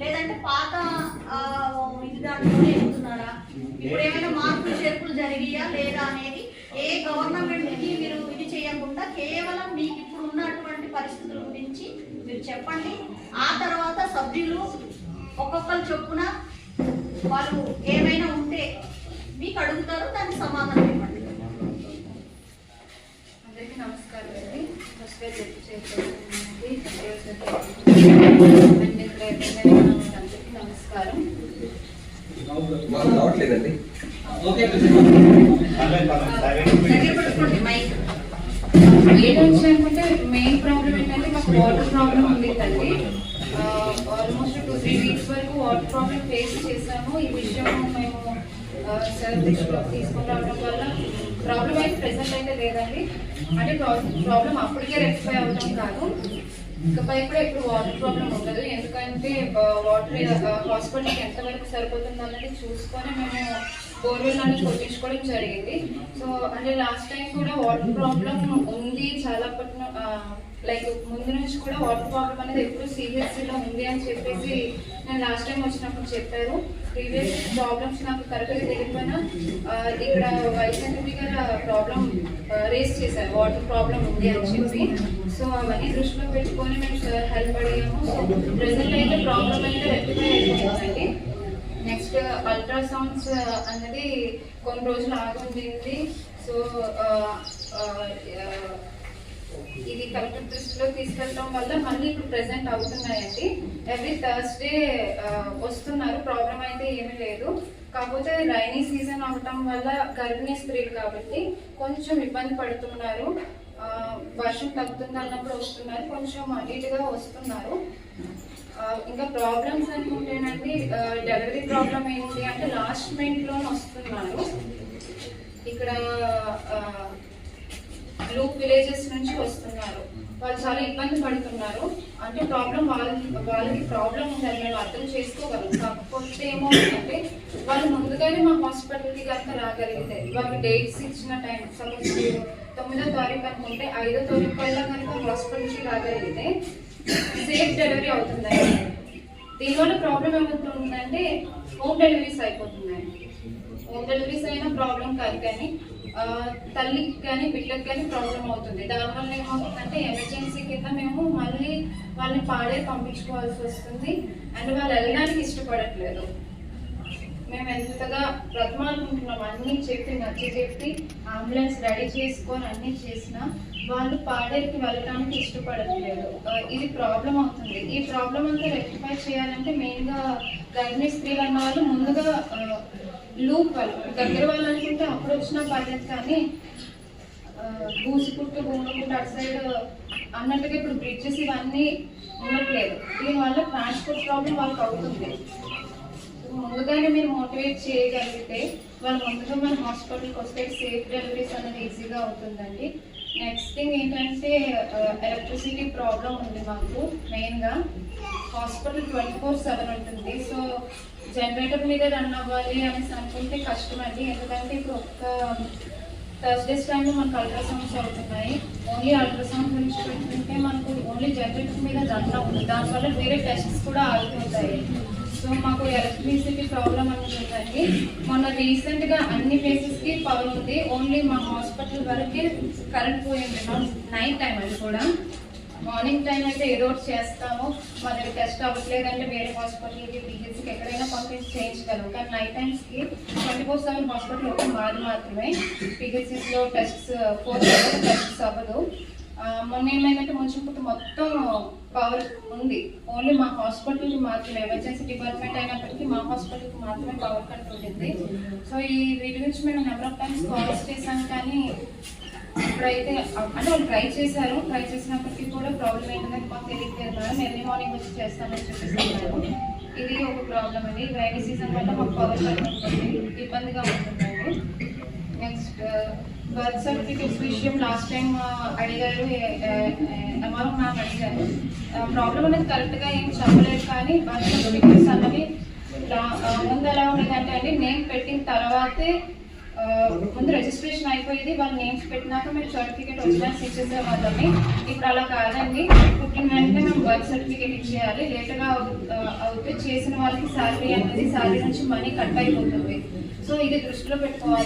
లేదంటే పాత ఇది దాంట్లోనే వెళ్తున్నారా ఇప్పుడు ఏమైనా మార్పులు చేర్పులు జరిగాయా లేదా అనేది ఏ గవర్నమెంట్కి మీరు ఇది చేయకుండా కేవలం మీకు ఇప్పుడు ఉన్నటువంటి పరిస్థితుల గురించి మీరు చెప్పండి. ఆ తర్వాత సభ్యులు ఒక్కొక్కరు చొప్పున వాళ్ళు ఏమైనా ఉంటే మీకు అడుగుతారు దానికి సమాధానం ఏంటంటే అనుకుంటే మెయిన్ ప్రాబ్లం ఏంటంటే మాకు వాటర్ ప్రాబ్లం ఉంది ఉండేదండి ఆల్మోస్ట్ టూ త్రీ వీక్స్ వరకు వాటర్ ప్రాబ్లం ఫేస్ చేశాము ఈ విషయం మేము సార్ తీసుకుని రావడం వల్ల ప్రాబ్లం అయితే ప్రెసెంట్ అయితే లేదండి అంటే ప్రాబ్లం అప్పటికే రెక్టిఫై అవ్వడం కాదు. ఇకపై కూడా ఇప్పుడు వాటర్ ప్రాబ్లం ఉండదు. ఎందుకంటే వాటర్ హాస్పిటల్కి ఎంతవరకు సరిపోతుంది అన్నది చూసుకొని మేము బోర్వెల్ అనేది కొట్టించుకోవడం జరిగింది. సో అంటే లాస్ట్ టైం కూడా వాటర్ ప్రాబ్లం ఉంది. చాలా లైక్ ముందు నుంచి కూడా వాటర్ ప్రాబ్లం అనేది ఎప్పుడు సిహెచ్సిలో ఉంది అని చెప్పేసి నేను లాస్ట్ టైం వచ్చినప్పుడు చెప్పారు. ప్రీవియస్ ప్రాబ్లమ్స్ నాకు కరెక్ట్గా తెలియకపోయినా ఇక్కడ ఇక్కడ ఎంపీ గారు ప్రాబ్లం రేస్ చేశారు. వాటర్ ప్రాబ్లం ఉంది అని చెప్పి. సో అవన్నీ దృష్టిలో పెట్టుకొని మేము సార్ హెల్ప్ అడిగాము. సో ప్రజెంట్ అయితే ప్రాబ్లం అయితే రెక్టిఫై అయిపోయిందండి నెక్స్ట్ అల్ట్రాసౌండ్స్ అనేది కొన్ని రోజులు ఆగుండింది సో ఇది కలెక్టర్ దృష్టిలో తీసుకెళ్ళడం వల్ల మళ్ళీ ఇప్పుడు ప్రెసెంట్ అవుతున్నాయండి. ఎవ్రీ థర్స్డే వస్తున్నారు. ప్రాబ్లం అయితే ఏమీ లేదు. కాకపోతే రైనీ సీజన్ అవటం వల్ల గర్భిణీ స్త్రీలు కాబట్టి కొంచెం ఇబ్బంది పడుతున్నారు. వర్షం తగ్గుతుంది అన్నప్పుడు వస్తున్నారు. కొంచెం అటు వస్తున్నారు. ఇంకా ప్రాబ్లమ్స్ అనుకుంటేనండి డెలివరీ ప్రాబ్లం ఏంటి అంటే లాస్ట్ మినిట్లో వస్తున్నారు. ఇక్కడ లూప్ విలేజెస్ నుంచి వస్తున్నారు. వాళ్ళు చాలా ఇబ్బంది పడుతున్నారు. అంటే ప్రాబ్లం వాళ్ళ వాళ్ళకి ప్రాబ్లం ఉందని మేము అర్థం చేసుకోగలం. కాకపోతే ఏమవుతుందంటే వాళ్ళు ముందుగానే మా హాస్పిటల్కి కనుక రాగలిగితే వాళ్ళకి డేట్స్ ఇచ్చిన టైం సపోజ్ తొమ్మిదో తారీఖు అనుకుంటే ఐదో తారీఖు కల్లా కనుక హాస్పిటల్కి రాగలిగితే సేఫ్ డెలివరీ అవుతుందండి. దీనివల్ల ప్రాబ్లం ఏమవుతుందంటే హోమ్ డెలివరీస్ అయిపోతున్నాయి హోమ్ డెలివరీస్ అయినా ప్రాబ్లం కాదు కానీ తల్లికి కానీ బిడ్డకి కానీ ప్రాబ్లం అవుతుంది. దానివల్ల ఏమవుతుందంటే ఎమర్జెన్సీ కింద మేము మళ్ళీ వాళ్ళని పాడే పంపించుకోవాల్సి వస్తుంది. అండ్ వాళ్ళు వెళ్ళడానికి ఇష్టపడట్లేదు. మేము ఎంతగా బ్రతమాలుకుంటున్నాం అన్నీ చెప్పి నచ్చి చెప్పి అంబులెన్స్ రెడీ చేసుకొని అన్ని చేసినా వాళ్ళు పాడేకి వెళ్ళడానికి ఇష్టపడట్లేదు. ఇది ప్రాబ్లం అవుతుంది. ఈ ప్రాబ్లం అంతా రెక్టిఫై చేయాలంటే మెయిన్గా గర్భిణీ స్త్రీలు అన్న వాళ్ళు ముందుగా లూప్ వాళ్ళు. దగ్గర వాళ్ళు అనుకుంటే అప్పుడు వచ్చినా పర్లేదు కానీ బూసిపుట్టు భూమిపుట్టు అటు సైడ్ అన్నట్టుగా ఇప్పుడు బ్రిడ్జెస్ ఇవన్నీ ఉండట్లేదు. దీనివల్ల ట్రాన్స్పోర్ట్ ప్రాబ్లం వాళ్ళకి అవుతుంది. ముందుగానే మీరు మోటివేట్ చేయగలిగితే వాళ్ళు ముందుగా మన హాస్పిటల్కి వస్తే సేఫ్ డెలివరీస్ అనేది ఈజీగా అవుతుందండి. నెక్స్ట్ థింగ్ ఏంటంటే ఎలక్ట్రిసిటీ ప్రాబ్లం ఉంది మాకు మెయిన్గా హాస్పిటల్ ట్వంటీ ఫోర్ సెవెన్ ఉంటుంది. సో జనరేటర్ మీద రన్ అవ్వాలి అనేసి అనుకుంటే కష్టం అండి ఎందుకంటే ఇప్పుడు ఒక్క థర్స్డేస్ టైంలో మనకు అల్ట్రాసౌండ్స్ అవుతున్నాయి. ఓన్లీ అల్ట్రాసౌండ్ గురించి పెట్టుకుంటే మనకు ఓన్లీ జనరేటర్ మీద రన్ అవుతుంది దానివల్ల వేరే టెస్ట్స్ కూడా ఆగిపోతాయి సో మాకు ఎలక్ట్రిసిటీ ప్రాబ్లం అనుకుంటుందండి మొన్న రీసెంట్గా అన్ని ప్లేసెస్కి పవర్ ఉంది. ఓన్లీ మా హాస్పిటల్ వరకే కరెంట్ పోయింది. నైట్ టైం అది కూడా. మార్నింగ్ టైం అయితే ఏదో ఒకటి చేస్తాము. మా దగ్గర టెస్ట్ అవ్వట్లేదంటే వేరే హాస్పిటల్కి పిహెచ్కి ఎక్కడైనా పంపించి చేయించగలం. కానీ నైట్ టైమ్స్కి ట్వంటీ ఫోర్ సెవెన్ హాస్పిటల్ ఒక మాది మాత్రమే. పిహెచ్సిస్లో టెస్ట్స్ ఫోర్ టెస్ట్స్ అవ్వదు. మొన్న ఏమైందంటే ముంచుకుంటూ మొత్తం పవర్ ఉంది. ఓన్లీ మా హాస్పిటల్కి మాత్రమే ఎమర్జెన్సీ డిపార్ట్మెంట్ అయినప్పటికీ మా హాస్పిటల్కి మాత్రమే పవర్ కట్ ఉంటుంది. సో ఈ వీటి గురించి మేము నెంబర్ ఆఫ్ టైమ్స్ కాల్స్ చేశాం కానీ ఇప్పుడైతే అంటే వాళ్ళు ట్రై చేశారు. ట్రై చేసినప్పటికీ కూడా ప్రాబ్లం ఏంటంటే మాకు తెలియట్లేదు మేడం ఎర్లీ మార్నింగ్ వచ్చి చేస్తామని చెప్పేసి ఇది ఒక ప్రాబ్లం అండి. రైనీ సీజన్ వల్ల మాకు పవర్ కట్ ఉంటుంది. ఇబ్బందిగా ఉంటుందండి. నెక్స్ట్ బర్త్ సర్టిఫికేట్స్ విషయం లాస్ట్ టైం అడిగారు. ఎంఆర్ఓ మ్యామ్ అడిగారు. ప్రాబ్లం అనేది కరెక్ట్గా ఏం చెప్పలేదు కానీ బర్త్ సర్టిఫికేట్స్ అన్నవి ముందు ఎలా ఉండేదంటే అండి నేమ్ పెట్టిన తర్వాతే ముందు రిజిస్ట్రేషన్ అయిపోయేది. వాళ్ళు నేమ్స్ పెట్టినాక మీరు సర్టిఫికేట్ వచ్చినాక ఇచ్చేసే వాళ్ళని ఇప్పుడు అలా కాదండి. పుట్టిన వెంటనే మేము బర్త్ సర్టిఫికేట్ ఇచ్చేయాలి. లేట్గా అవుతే చేసిన వాళ్ళకి శాలరీ అనేది శాలరీ నుంచి మనీ కట్ అయిపోతుంది. సో ఇది దృష్టిలో పెట్టుకోవాలి.